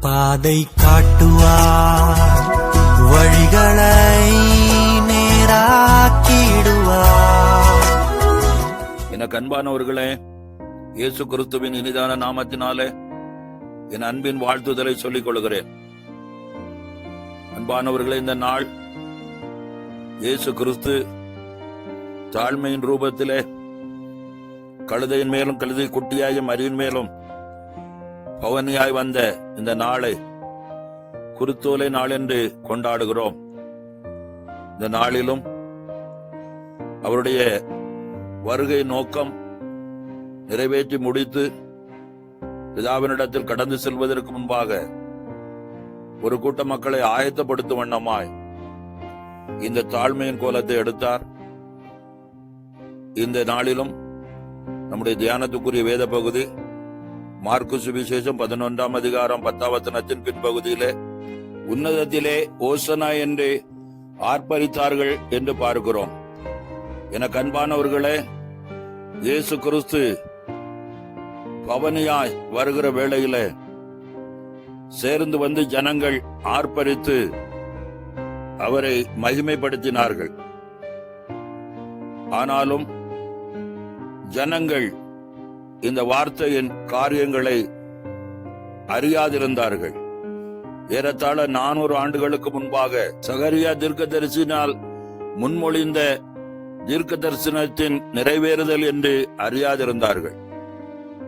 பாதை காட்டுவார் வழிகளை நேராக்கிடுவார். எனக்கு அன்பானவர்களே இயேசு கிறிஸ்துவின் இனிதான நாமத்தினாலே என் அன்பின் வாழ்த்துதலை சொல்லிக் கொள்கிறேன். அன்பானவர்களே இந்த நாள் இயேசு கிறிஸ்து தாழ்மையின் ரூபத்திலே கழுதையின் மேலும் கழுதை குட்டியாய மரியின் மேலும் பவனியாய் வந்த இந்த நாளை குருத்தோலை நாள் என்று கொண்டாடுகிறோம். இந்த நாளிலும் அவருடைய வருகை நோக்கம் நிறைவேற்றி முடித்து பிதாவினிடத்தில் கடந்து செல்வதற்கு முன்பாக ஒரு கூட்ட மக்களை ஆயத்தப்படுத்தும் வண்ணமாய் இந்த தாழ்மையின் கோலத்தை எடுத்தார். இந்த நாளிலும் நம்முடைய தியானத்துக்குரிய வேத பகுதி மார்க்கு சுவிசேஷம் பதினொன்றாம் அதிகாரம் பத்தாவத்தனத்தின் பின்பகுதியிலே உன்னதத்திலே ஓசனா என்று ஆர்ப்பரித்தார்கள் என்று பார்க்கிறோம். என கண்பானவர்களே இயேசு கிறிஸ்து பவனியாய் வருகிற வேளையில சேர்ந்து வந்து ஜனங்கள் ஆர்ப்பரித்து அவரை மகிமைப்படுத்தினார்கள். ஆனாலும் ஜனங்கள் இந்த வார்த்தையின் காரியங்களை அறியாதிருந்தார்கள். ஏறத்தாழ நானூறு ஆண்டுகளுக்கு முன்பாக சகரியா தீர்க்கதரிசினால் முன்மொழிந்த தீர்க்க தரிசனத்தின் நிறைவேறுதல் என்று அறியாதிருந்தார்கள்.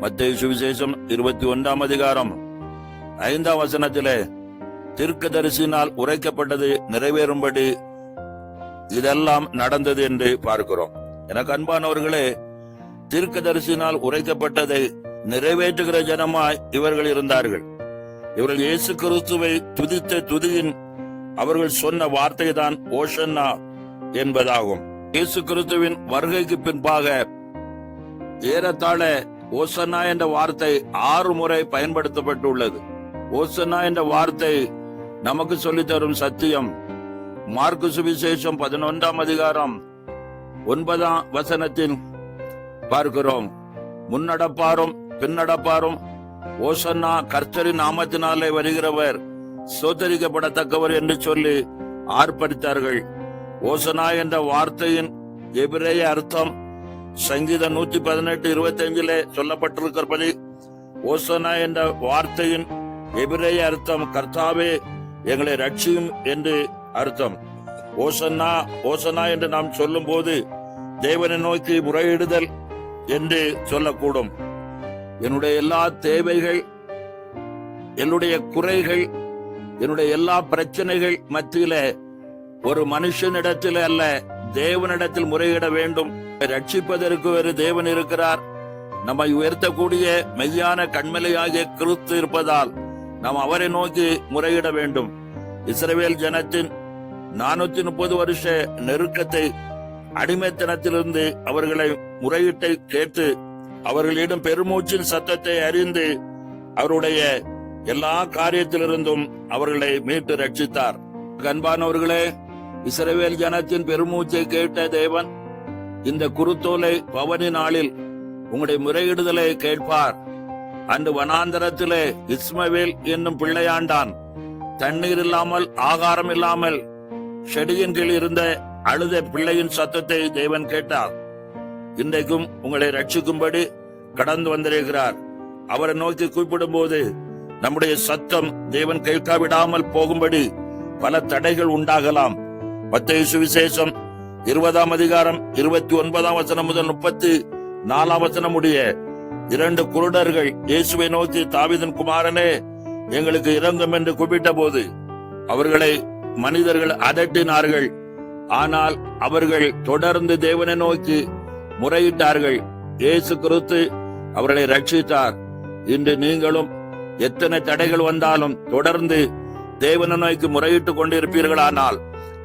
மத்திய சுவிசேஷம் இருபத்தி ஒன்றாம் அதிகாரம் ஐந்தாம் வசனத்திலே தீர்க்கதரிசினால் உரைக்கப்பட்டது நிறைவேறும்படி இதெல்லாம் நடந்தது என்று பார்க்கிறோம். எனக்கு அன்பானவர்களே தீர்க்கதரிசினால் உரைக்கப்பட்டதை நிறைவேற்றுகிற ஜனமாய் இவர்கள் இருந்தார்கள். இவர்கள் இயேசு கிறிஸ்துவை துதித்த துதியின் அவர்கள் சொன்ன வார்த்தை தான் ஓஷன்னா என்பதாகும். இயேசு கிறிஸ்துவின் வருகைக்கு பின்பாக ஏறத்தாழ ஓசன்னா என்ற வார்த்தை ஆறு முறை பயன்படுத்தப்பட்டுள்ளது. ஓசன்னா என்ற வார்த்தை நமக்கு சொல்லித்தரும் சத்தியம். மார்க்கு சுவிசேஷம் பதினொன்றாம் அதிகாரம் ஒன்பதாம் வசனத்தின் பார்க்கிறோம். முன்னடப்பாரும் பின்னடப்பாரும் ஓசன்னா கர்த்தரின் நாமத்தினாலே வருகிறவர் சோதரிக்கப்படத்தக்கவர் என்று சொல்லி ஆர்ப்பரித்தார்கள். ஓசனா என்ற வார்த்தையின் எபிரேய அர்த்தம் சங்கீதம் நூத்தி பதினெட்டு இருபத்தி அஞ்சிலே சொல்லப்பட்டிருக்கிறபடி ஓசனா என்ற வார்த்தையின் எபிரேய அர்த்தம் கர்த்தாவே எங்களை ரட்சியும் என்று அர்த்தம். ஓசன்னா ஓசனா என்று நாம் சொல்லும் போது தேவனை நோக்கி முறையிடுதல் என்று சொல்லக்கூடும். என்னுடைய எல்லா தேவைகள் என்னுடைய குறைகள் என்னுடைய எல்லா பிரச்சனைகள் மத்தியில ஒரு மனுஷனிடத்தில் அல்ல தேவனிடத்தில் முறையிட வேண்டும். ரட்சிப்பதற்கு ஒரு தேவன் இருக்கிறார். நம்மை உயர்த்தக்கூடிய மெய்யான கண்மலையாகிய கிறிஸ்து இருப்பதால் நாம் அவரை நோக்கி முறையிட வேண்டும். இஸ்ரேல் ஜனத்தின் நானூத்தி முப்பது வருஷ நெருக்கத்தை அடிமைத்தனத்திலிருந்து அவர்களை முறையிட்டு கேட்டு அவர்களிடம் பெருமூச்சின் சத்தத்தை அறிந்து அவருடைய எல்லா காரியத்திலிருந்தும் அவர்களை மீட்டு ரட்சித்தார். கண்பானவர்களே இஸ்ரவேல் ஜனத்தின் பெருமூச்சை கேட்ட தேவன் இந்த குருத்தோலை பவனி நாளில் உங்களுடைய முறையிடுதலை கேட்பார். அன்று வனாந்தரத்திலே இஸ்மவேல் என்னும் பிள்ளையாண்டான். தண்ணீர் இல்லாமல் ஆகாரம் இல்லாமல் செடியின் கீழ் இருந்த அழுத பிள்ளையின் சத்தத்தை தேவன் கேட்டார். இன்றைக்கும் உங்களை ரட்சிக்கும்படி கடந்து வந்திருக்கிறார். அவரை நோக்கி கூப்பிடும் போது நம்முடைய சத்தம் தேவன் கேட்காவிடாமல் போகும்படி பல தடைகள் உண்டாகலாம். மத்திய சுவிசேஷம் இருபதாம் அதிகாரம் இருபத்தி ஒன்பதாம் வசனம் முதல் முப்பத்தி நாலாம் வசனம் உடைய இரண்டு குருடர்கள் இயேசுவை நோக்கி தாவிதன் குமாரனே எங்களுக்கு இறங்கும் என்று கூப்பிட்ட போது அவர்களை மனிதர்கள் அதட்டினார்கள். ஆனால் அவர்கள் தொடர்ந்து தேவனை நோக்கி முறையிட்டார்கள். இயேசு கிறிஸ்து அவர்களை ரட்சித்தார் இன்று நீங்களும் எத்தனை தடைகள் வந்தாலும் தொடர்ந்து தேவனை நோக்கி முறையிட்டுக் கொண்டிருப்பீர்களானால்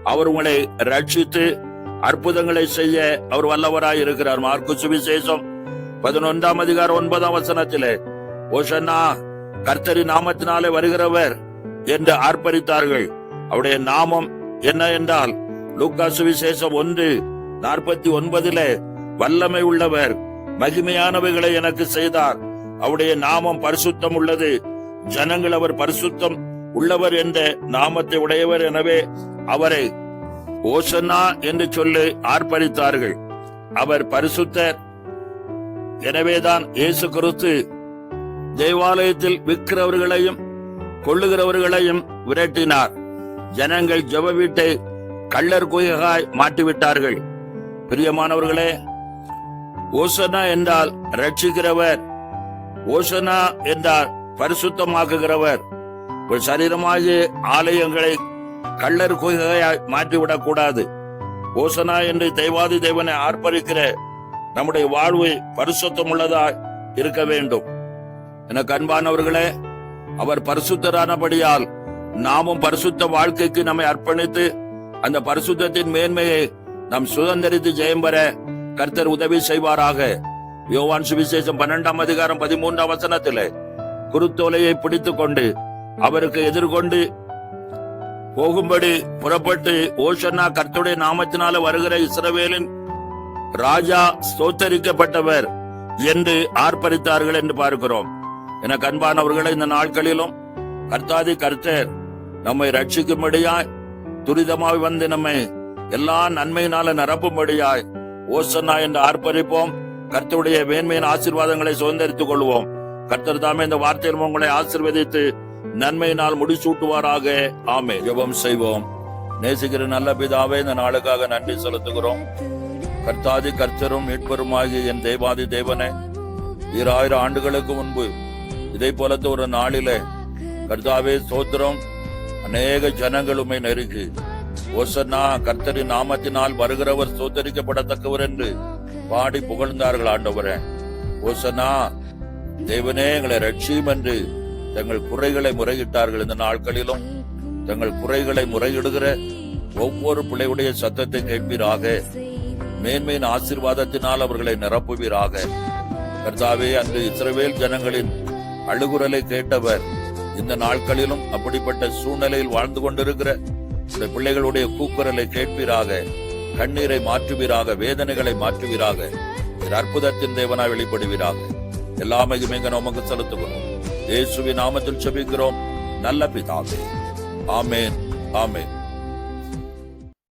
அவர் உங்களை ரட்சித்து அற்புதங்களை செய்ய அவர் வல்லவராய் இருக்கிறார். மார்க்கு சுவிசேஷம் பதினொன்றாம் அதிகாரம் ஒன்பதாம் வசனத்திலே ஓஷன்னா கர்த்தரி நாமத்தினாலே வருகிறவர் என்று ஆர்ப்பரித்தார்கள். அவருடைய நாமம் என்ன என்றால் லூக்கா சுவிசேஷம் ஒன்று நாற்பத்தி ஒன்பதுல வல்லமை உள்ளவர் மகிமையானவைகளை எனக்கு செய்தார். அவருடைய நாமம் பரிசுத்தம் உள்ளது. ஜனங்கள் அவர் பரிசுத்தம் உள்ளவர் என்ற நாமத்தை உடையவர் எனவே அவரை ஓசன்னா என்று சொல்லி ஆர்ப்பரித்தார்கள். அவர் பரிசுத்தர். எனவேதான் இயேசு கிறிஸ்து தேவாலயத்தில் விற்கிறவர்களையும் கொள்ளுகிறவர்களையும் விரட்டினார். ஜனங்கள் ஜெப வீட்டை கள்ளர் குயகாய் மாற்றிவிட்டார்கள் பிரியமானவர்களே ஓசனா என்றால் ரட்சிக்கிறவர் ஓசனா என்றால் பரிசுத்தமாக்குகிறவர். ஒரு சரீரமாகிய ஆலயங்களை கள்ளர் குகையாய் மாற்றிவிடக் கூடாது ஓசனா என்று தெய்வாதி தேவனை ஆர்ப்பரிக்கிற நம்முடைய வாழ்வு பரிசுத்தம் உள்ளதாய் இருக்க வேண்டும். எனக்கு அன்பானவர்களே அவர் பரிசுத்தரானபடியால் நாமும் பரிசுத்த வாழ்க்கைக்கு நம்மை அர்ப்பணித்து அந்த பரிசுத்தத்தின் மேன்மையை நாம் சுதந்திரித்து ஜெயம் பெற கர்த்தர் உதவி செய்வாராக. யோவான் சுவிசேஷம் பன்னெண்டாம் அதிகாரம் பதிமூன்றாம் வசனத்திலே குருத்தோலையை பிடித்துக் கொண்டு அவருக்கு எதிர்கொண்டு போகும்படி புறப்பட்டு ஓஷன்னா கர்த்துடைய நாமத்தினால வருகிற இஸ்ரவேலின் ராஜா ஸ்தோத்தரிக்கப்பட்டவர் என்று ஆர்ப்பரித்தார்கள் என்று பார்க்கிறோம். என கண்பானவர்களை இந்த நாட்களிலும் கர்த்தாதி கர்த்தர் நம்மை ரட்சிக்கும்படியாய் துரிதமாய் வந்து நம்மை எல்லா நன்மையினால நிரப்பும்படியாய் ஓசன்னா என்று ஆர்ப்பரிப்போம். கர்த்தருடைய மேன்மையின் ஆசீர்வாதங்களை சுதந்திரித்துக் கொள்வோம். கர்த்தர் தாமே இந்த வார்த்தையில் உங்களை ஆசிர்வதித்து நன்மையினால் முடிசூட்டுவாராக. ஆமே ஜபம் செய்வோம். நேசிக்கிற நல்ல பிதாவே இந்த நாளுக்காக நன்றி செலுத்துகிறோம். கர்த்தாதி கர்த்தரும் மீட்பருமாகிய என் தேவாதி தேவனே ஈராயிரம் ஆண்டுகளுக்கு முன்பு இதை போலத்த ஒரு நாளிலே கர்த்தாவே சோத்திரம் அநேக ஜனங்களுமே நெருங்கி. ஓசன்னா கர்த்தரின் நாமத்தினால் வருகிறவர் சோதரிக்கப்படத்தக்கவர் என்று பாடி புகழ்ந்தார்கள் ஆண்டவரே. ஓசன்னா தேவனே எங்களை ரட்சியும் என்று தங்கள் குறைகளை முறையிட்டார்கள் இந்த நாட்களிலும். தங்கள் குறைகளை முறையிடுகிற ஒவ்வொரு பிள்ளையுடைய சத்தத்தை கேட்பீராக. மேன்மையின் ஆசீர்வாதத்தினால் அவர்களை நிரப்புவீராக. கர்த்தாவே அன்று இஸ்ரவேல் ஜனங்களின் அழுகுரலை கேட்டவர் இந்த நாட்களிலும் அப்படிப்பட்ட சூழ்நிலையில் வாழ்ந்து கொண்டிருக்கிற உடைய பிள்ளைகளுடைய கூக்குரலை கேட்பீராக கண்ணீரை மாற்றுவீராக வேதனைகளை மாற்றுவீராக அற்புதத்தின் தேவனாய் வெளிப்படுவீராக. எல்லா மகிமைங்க நமக்கு செலுத்துகிறோம். இயேசுவின் நாமத்தில் செபிக்கிறோம். நல்ல பிதாவே. ஆமேன். ஆமேன்.